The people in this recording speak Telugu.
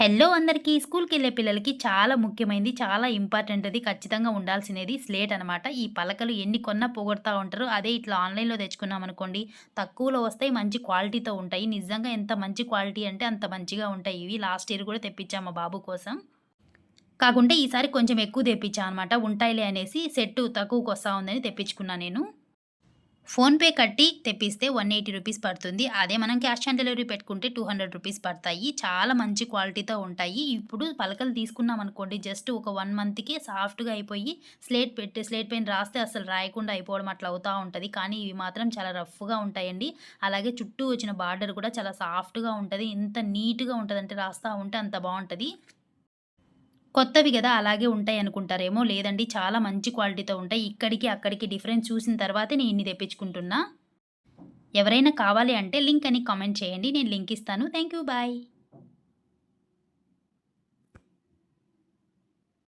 హలో అందరికీ స్కూల్‌కి వెళ్ళే పిల్లలకి చాలా ముఖ్యమైనది, చాలా ఇంపార్టెంట్ అది ఖచ్చితంగా ఉండాల్సినది స్లేట్ అనమాట. ఈ పలకలు ఎన్ని కొన్నా పోగొడతా ఉంటారు. అదే ఇట్లా ఆన్‌లైన్‌లో తెచ్చుకున్నామనుకోండి, తక్కువలో వస్తాయి, మంచి క్వాలిటీతో ఉంటాయి. నిజంగా ఎంత మంచి క్వాలిటీ అంటే అంత మంచిగా ఉంటాయి ఇవి. లాస్ట్ ఇయర్ కూడా తెప్పించాం మా బాబు కోసం. కాకుంటే ఈసారి కొంచెం ఎక్కువ తెప్పించా అనమాట. ఉంటాయిలే అనేసి సెట్టు తక్కువకొస్తా ఉందని తెప్పించుకున్నా నేను. ఫోన్‌పే కట్టి తెప్పిస్తే 180 రూపీస్ పడుతుంది. అదే మనం క్యాష్ ఆన్ డెలివరీ పెట్టుకుంటే 200 రూపీస్ పడతాయి. చాలా మంచి క్వాలిటీతో ఉంటాయి. ఇప్పుడు పలకలు తీసుకున్నామనుకోండి జస్ట్ ఒక వన్ మంత్కి సాఫ్ట్‌గా అయిపోయి స్లేట్ పెట్టి స్లేట్ పెయిన్ రాస్తే అసలు రాయకుండా అయిపోవడం అట్లా అవుతూ ఉంటుంది కానీ ఇవి మాత్రం చాలా రఫ్‌గా ఉంటాయండి. అలాగే చుట్టూ వచ్చిన బార్డర్ కూడా చాలా సాఫ్ట్‌గా ఉంటుంది ఎంత నీట్‌గా ఉంటుందంటే రాస్తూ ఉంటే అంత బాగుంటుంది కొత్తవి గదా! అలాగే ఉంటాయి అనుకుంటారేమో. లేదండి చాలా మంచి క్వాలిటీతో ఉంటాయి. ఇక్కడికి, అక్కడికి డిఫరెన్స్ చూసిన తర్వాతే నేను ఇన్ని తెప్పించుకుంటున్నా. ఎవరైనా కావాలి అంటే లింక్ అని కామెంట్ చేయండి. నేను లింక్ ఇస్తాను. Thank you. బాయ్.